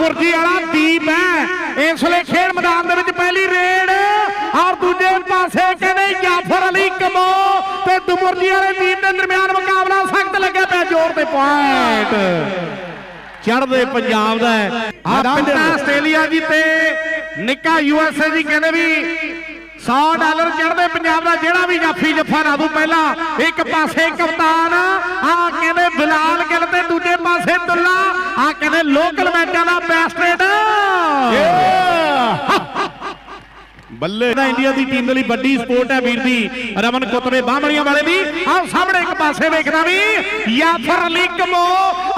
ਦਬੁਰਜੀ ਵਾਲਾ ਦੀਪ ਹੈ। ਇਸ ਵੇਲੇ ਖੇਡ ਮੈਦਾਨ ਦੇ ਵਿੱਚ ਪਹਿਲੀ ਰੇਡ। ਔਰ ਦੂਜੇ ਪਾਸੇ ਕਹਿੰਦੇ ਜਾਫਰ ਅਲੀ ਕਮੋ ਤੇ ਦਬੁਰਜੀ ਵਾਲੇ ਦੀਪ ਦੇ ਦਰਮਿਆਨ ਮੁਕਾਬਲਾ ਸਖਤ ਲੱਗਿਆ ਪਿਆ ਜ਼ੋਰ ਤੇ ਪੁਆਇੰਟ। ਚੜ੍ਹਦੇ ਪੰਜਾਬ ਦਾ ਹੈ। ਆ ਪਿੰਡਾ ਆਸਟ੍ਰੇਲੀਆ ਜੀ ਤੇ ਨਿੱਕਾ ਯੂਐਸਏ ਜੀ ਕਹਿੰਦੇ ਵੀ 100 ਡਾਲਰ ਚੜ੍ਹਦੇ ਪੰਜਾਬ ਦਾ ਜਿਹੜਾ ਵੀ ਜਾਫੀ ਜੱਫਾ ਲਾ ਦੂ ਪਹਿਲਾਂ ਇੱਕ ਪਾਸੇ ਕਪਤਾਨ ਬੱਲੇ। ਦਾ ਇੰਡੀਆ ਦੀ ਟੀਮ ਦੇ ਲਈ ਵੱਡੀ ਸਪੋਰਟ ਹੈ ਵੀਰ ਦੀ ਰਮਨ ਕੁੱਤਰੇ ਬਾਹਮਣੀਆਂ ਵਾਲੇ ਦੀ ਆਹ ਸਾਹਮਣੇ ਇੱਕ ਪਾਸੇ ਵੇਖਦਾ ਵੀ ਯਾਫਰ ਅਲੀ ਕਮੋ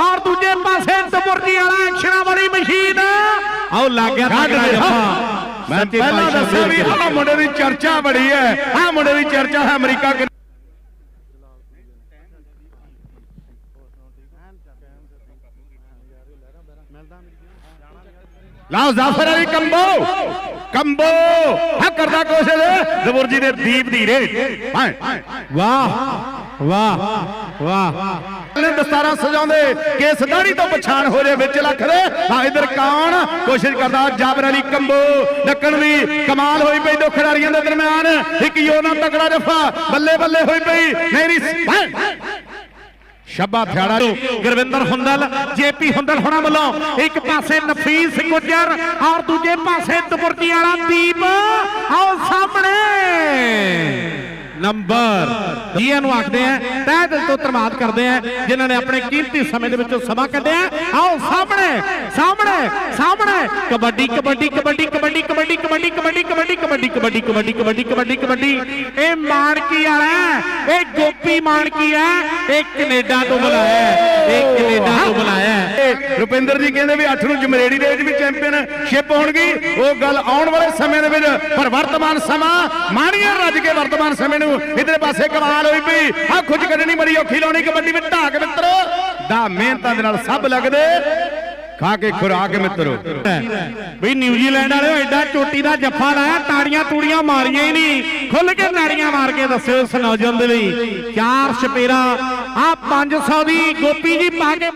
ਔਰ ਦੂਜੇ ਪਾਸੇ ਤਬੁਰਜੀ ਵਾਲਾ ਐਕਸ਼ਨਾਂ ਵਾਲੀ ਮਸ਼ੀਨ। ਆਹ ਲੱਗ ਗਿਆ ਤਗੜਾ ਜੱਫਾ। ਮੈਂ ਪਹਿਲਾਂ ਦੱਸਿਆ ਵੀ ਆਹ ਮੁੰਡੇ ਦੀ ਚਰਚਾ ਬੜੀ ਹੈ। ਆਹ ਮੁੰਡੇ ਦੀ ਚਰਚਾ ਹੈ ਅਮਰੀਕਾ ਕੈ- ਲਓ ਜ਼ਾਫਰ ਅਲੀ ਕੰਬੋ। ਕੰਬੋ। ਹਾਂ ਕਰਦਾ ਕੋਸ਼ਿਸ਼ ਜ਼ਬੁਰਜੀ ਦੇ ਦੀਪ ਦੀ ਵਾਹ। ਵਾਹ। ਵਾਹ। ਨੇ ਦਸਤਾਰਾਂ ਸਜਾਉਂਦੇ। ਕੇਸ ਦਾੜੀ ਤੋਂ ਪਛਾਣ ਹੋ ਜੇ ਵਿੱਚ ਲੱਖ ਦੇ। ਹਾਂ ਇਧਰ ਕੌਣ ਕੋਸ਼ਿਸ਼ ਕਰਦਾ ਜਾਬਰ ਅਲੀ ਕੰਬੋ ਡੱਕਣ ਦੀ? ਕਮਾਲ ਹੋਈ ਪਈ ਦੋ ਖਿਡਾਰੀਆਂ ਦੇ ਦਰਮਿਆਨ। ਇੱਕ ਯੋਨਾ ਤਕੜਾ ਜਫਾ। ਬੱਲੇ ਬੱਲੇ ਹੋਈ ਪਈ। ਨਹੀਂ ਨਹੀਂ ਸ਼ਬਾ ਥਿਆੜਾ ਗੁਰਵਿੰਦਰ ਹੁੰਦਲ, ਜੇਪੀ ਹੁੰਦਲ ਹੋਣਾ ਵੱਲੋਂ। ਇੱਕ ਪਾਸੇ ਨਫੀਸ ਗੁੱਜਰ, ਔਰ ਦੂਜੇ ਪਾਸੇ ਤਬੁਰਜੀ ਵਾਲਾ ਦੀਪ ਆਓ ਸਾਹਮਣੇ ਨੰਬਰ ਜੀਆਂ ਨੂੰ ਆਖਦੇ ਆ ਤਹਿ ਦਿਲ ਤੋਂ ਧੰਨਵਾਦ ਕਰਦੇ ਆ ਜਿਨ੍ਹਾਂ ਨੇ ਆਪਣੇ ਕੀਮਤੀ ਸਮੇਂ ਦੇ ਵਿੱਚੋਂ ਸਮਾਂ ਕੱਢਿਆ ਆਓ ਸਾਹਮਣੇ ਸਾਹਮਣੇ ਸਾਹਮਣੇ ਕਬੱਡੀ ਕਬੱਡੀ ਕਬੱਡੀ ਕਬੱਡੀ ਕਬੱਡੀ ਕਬੱਡੀ ਕਬੱਡੀ ਕਬੱਡੀ ਕਬੱਡੀ ਕਬੱਡੀ ਕਬੱਡੀ ਕਬੱਡੀ ਕਬੱਡੀ ਕਬੱਡੀ ਇਹ ਮਾਨਕੀ ਵਾਲਾ ਇਹ ਗੋਪੀ ਮਾਨਕੀ ਹੈ ਇਹ ਕੈਨੇਡਾ ਤੋਂ ਬੁਲਾਇਆ ਇਹ ਕੈਨੇਡਾ ਤੋਂ ਬੁਲਾਇਆ ਰੁਪਿੰਦਰ ਜੀ ਕਹਿੰਦੇ ਵੀ 8 ਨੂੰ ਜਮਰੇੜੀ ਦੇ ਵਿੱਚ ਵੀ ਚੈਂਪੀਅਨਸ਼ਿਪ ਹੋਣਗੀ। ਉਹ ਗੱਲ ਆਉਣ ਵਾਲੇ ਸਮੇਂ ਦੇ ਵਿੱਚ, ਪਰ ਵਰਤਮਾਨ ਸਮਾਂ ਮਾਣੀਆਂ ਰੱਜ ਕੇ ਵਰਤਮਾਨ ਸਮੇਂ ਨੂੰ ਇਧਰੇ ਪਾਸੇ ਕਮਾਲ ਹੋਈ ਪਈ। ਆ ਖੁੱਜ ਕੱਢਣੀ ਬੜੀ ਔਖੀ ਲਾਉਣੀ ਕਬੱਡੀ ਵਿੱਚ ਢਾਕ ਮਿੱਤਰੋ। ਦਾ ਮਿਹਨਤਾਂ ਦੇ ਨਾਲ ਸਭ ਲੱਗਦੇ, ਖਾ ਕੇ ਖੁਰਾਕ ਮਿੱਤਰੋ। ਬਈ ਨਿਊਜ਼ੀਲੈਂਡ ਵਾਲਿਓ, ਐਡਾ ਚੋਟੀ ਦਾ ਜੱਫਾ ਲਾਇਆ, ਤਾੜੀਆਂ ਤੂੜੀਆਂ ਮਾਰੀਆਂ ਹੀ ਨਹੀਂ। ਖੁੱਲ ਕੇ ਤਾੜੀਆਂ ਮਾਰ ਕੇ ਦੱਸਿਓ ਇਸ ਨੌਜਵਾਨ ਦੇ ਲਈ। ਚਾਰ ਛਪੇਰਾ ਆ 500 ਦੀ ਗੋਪੀ ਜੀ ਪਾ ਕੇ